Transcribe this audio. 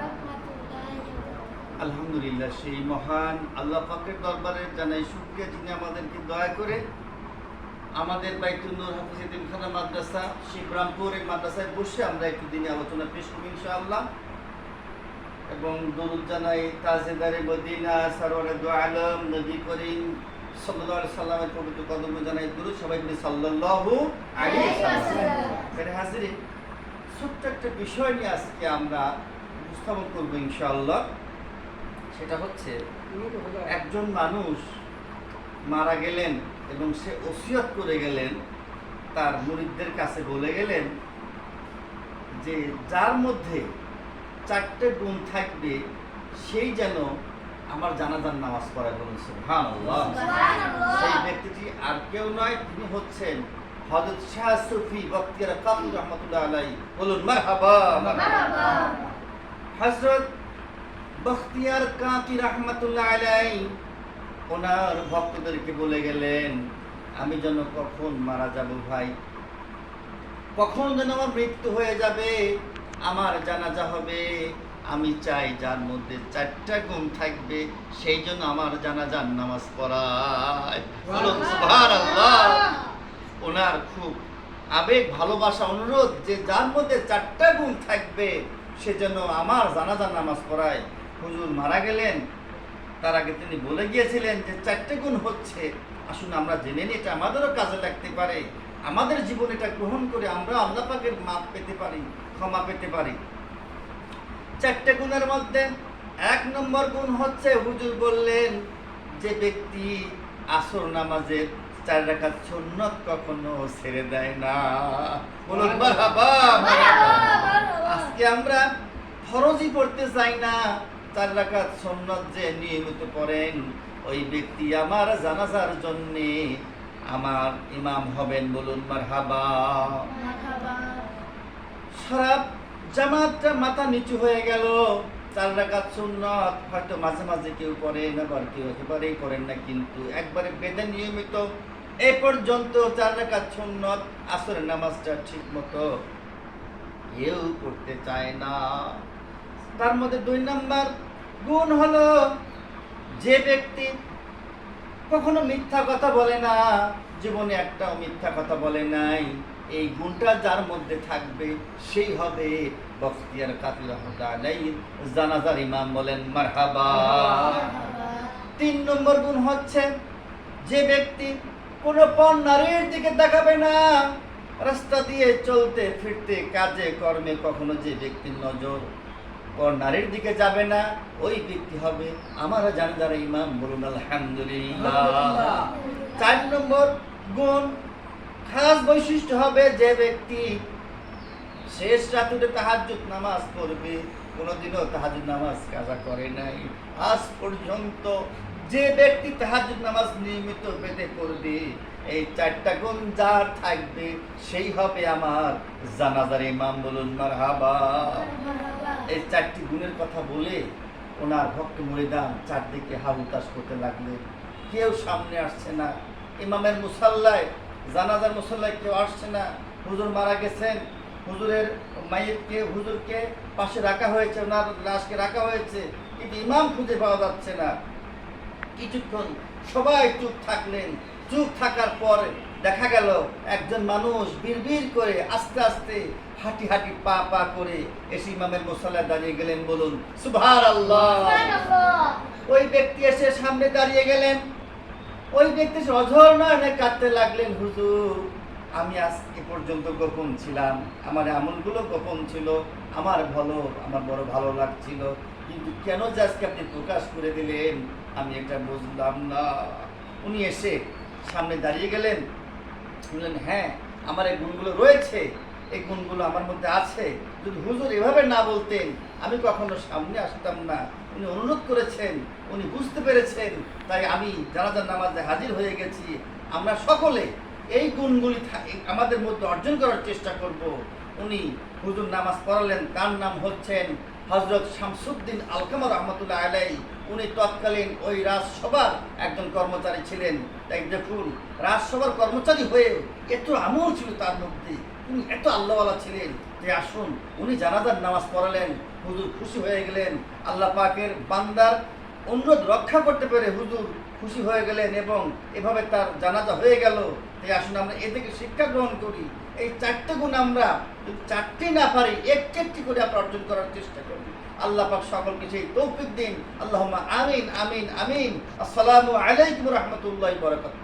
রহমতুল্লাহি। আলহামদুলিল্লাহ সেই মহান আল্লাহ পাকের দরবারে জানাই শুকরিয়া যিনি আমাদেরকে দয়া করে আমাদের বাইতুল নূর হাফিজ খানা মাদ্রাসা শিবরামপুর এই মাদ্রাসায় বসে আমরা একটু দিনে আলোচনা পেশ করি ইনশাআল্লাহ। এবং দরুদ জানাই তাজেদারে মদিনা সারোয়ারে দু আলম নবী করিম সাল্লাল্লাহু আলাইহি সাল্লামের পবিত্র কদম জানাই দরুদ সবাই মিলে সাল্লাল্লাহু আলাইহি হাজিরে। ছোট্ট একটা বিষয় নিয়ে আজকে আমরা উপস্থাপন করব ইনশাআল্লাহ। সেটা হচ্ছে একজন মানুষ মারা গেলেন এবং সে ওসিয়ত করে গেলেন তার মুরিদদের কাছে বলে গেলেন যে যার মধ্যে চারটে গুণ থাকবে সেই যেন আমার জানাজার নামাজ পড়ায় সুবহানাল্লাহ। সুবহানাল্লাহ। সেই ব্যক্তিটি আর কেউ নয় তিনি হচ্ছেন হযরত শাহ সুফি বক্তিয়ার রহমতুল্লাহ আলাই বলুন মারহাবা মারহাবা। হযরত বখতিয়ার কাকি রহমতুল্লাহ আলাই ওনার ভক্তদেরকে বলে গেলেন আমি যেন কখন মারা যাব ভাই? কখন যেন আমার মৃত্যু হয়ে যাবে? আমার জানাজা হবে। আমি চাই যার মধ্যে চারটা গুণ থাকবে সেই জন্য আমার জানাজার নামাজ পড়ায়। বলুন সুবহানাল্লাহ। ওনার খুব আবেগ, ভালোবাসা, অনুরোধ যে যার মধ্যে চারটা গুণ থাকবে, সে যেন আমার জানাজার নামাজ পড়ায়। হুজুর মারা গেলেন, তার আগে তিনি বলে গিয়েছিলেন যে চারটে গুণ হচ্ছে। আসুন আমরা জেনে নিই এটা আমাদেরও কাজে লাগতে পারে। আমাদের জীবন এটা গ্রহণ করে আমরা আল্লাহ মাপ পেতে পারি, ক্ষমা পেতে পারি। চারটে গুণের মধ্যে এক নম্বর গুণ হচ্ছে হুজুর বললেন যে ব্যক্তি আসর নামাজের চার রাখাত সুন্নত কখনো ছেড়ে দেয় না। বলুন মারহাবা আজকে আমরা ফরজই পড়তে চাই না। চার রাকাত সুন্নত যে নিয়মিত পড়েন ওই ব্যক্তি আমার জানাজার জন্যে আমার ইমাম হবেন বলুন মারহাবা। সারা জামাতটা মাথা নিচু হয়ে গেল। চার রাকাত সুন্নত হয়তো মাঝে মাঝে কেউ পড়েন আবার কেউ একেবারেই করেন না কিন্তু একবারে বেদে নিয়মিত এ পর্যন্ত চার রাকাত সুন্নত আসরের নামাজটা ঠিক মতো কেউ করতে চায় না তার মধ্যে দুই নাম্বার গুণ হলো যে ব্যক্তি কখনো মিথ্যা কথা বলে না জীবনে একটাও মিথ্যা কথা বলে নাই এই গুণটা যার মধ্যে থাকবে সেই হবে বখতিয়ার কাতিল জানাজার ইমাম বলেন মারহাবা। তিন নম্বর গুণ হচ্ছে যে ব্যক্তি কোনো পণ নারীর দিকে দেখাবে না। রাস্তা দিয়ে চলতে ফিরতে কাজে কর্মে কখনো যে ব্যক্তির নজর পর নারীর দিকে যাবে না ওই ব্যক্তি হবে আমার জানদার ইমাম বলুন আলহামদুলিল্লাহ। চার নম্বর গুণ খাস বৈশিষ্ট্য হবে যে ব্যক্তি শেষ রাতুরে তাহাজ্জুদ নামাজ পড়বে কোনোদিনও তাহাজ্জুদ নামাজ কাজা করে নাই। আজ পর্যন্ত যে ব্যক্তি তাহাজ্জুদ নামাজ নিয়মিত বেঁধে পড়বে, এই চারটা গুণ যার থাকবে, সেই হবে আমার জানাজার ইমাম বলুন, মারহাবা। এই চারটি গুণের কথা বলে ওনার ভক্ত মরিদান চারদিকে হাহুতাশ করতে লাগলেন কেউ সামনে আসছে না। ইমামের মুসাল্লায়, জানাজার মুসাল্লায় কেউ আসছে না। হুজুর মারা গেছেন, হুজুরের মাইয়তকে, হুজুরকে পাশে রাখা হয়েছে, ওনার লাশকে রাখা হয়েছে, কিন্তু ইমাম খুঁজে পাওয়া যাচ্ছে না। কিছুক্ষণ সবাই চুপ থাকলেন। চুপ থাকার পর দেখা গেল একজন মানুষ বিড়বিড় করে আস্তে আস্তে হাঁটি হাঁটি পা পা করে এসে ইমামের মশলায় দাঁড়িয়ে গেলেন বলুন সুভার আল্লাহ ওই ব্যক্তি এসে সামনে দাঁড়িয়ে গেলেন। ওই ব্যক্তি অঝর নয়নে কাঁদতে লাগলেন হুজুর আমি আজ এ পর্যন্ত গোপন ছিলাম। আমার আমলগুলো গোপন ছিল আমার ভালো আমার বড় ভালো লাগছিল। কিন্তু কেন যে আজকে আপনি প্রকাশ করে দিলেন? আমি একটা বুঝলাম না। উনি এসে সামনে দাঁড়িয়ে গেলেন। বললেন হ্যাঁ আমার এই গুণগুলো রয়েছে। এই গুণগুলো আমার মধ্যে আছে। যদি হুজুর এভাবে না বলতেন, আমি কখনো সামনে আসতাম না। উনি অনুরোধ করেছেন, উনি বুঝতে পেরেছেন। তাই আমি জানাজার নামাজে হাজির হয়ে গেছি, আমরা সকলে এই গুণগুলি আমাদের মধ্যে অর্জন করার চেষ্টা করব। উনি হুজুর নামাজ পড়ালেন, তার নাম হচ্ছেন হজরত শামসুদ্দিন আলকামা রহমতুল্লাহ আলাই উনি তৎকালীন ওই রাজসভার একজন কর্মচারী ছিলেন। তাই দেখুন, রাজসভার কর্মচারী হয়ে এত আমল ছিল তার মধ্যে। উনি এত আল্লাহওয়ালা ছিলেন যে আসুন, উনি জানাজার নামাজ পড়ালেন, হুজুর খুশি হয়ে গেলেন। আল্লাহ পাকের বান্দার অনুরোধ রক্ষা করতে পেরে হুজুর খুশি হয়ে গেলেন এবং এভাবে তার জানাজা হয়ে গেল। তাই আসুন আমরা এ থেকে শিক্ষা গ্রহণ করি। এই চারটে গুণ আমরা চারটি না পারি একটি একটি করে আমরা অর্জন করার চেষ্টা করি। আল্লাহ পাক সকলকে সেই তৌফিক দিন। আল্লাহ আমিন আমিন আমিন। আসসালামু আলাইকুম রহমতুল্লাহ বরকাত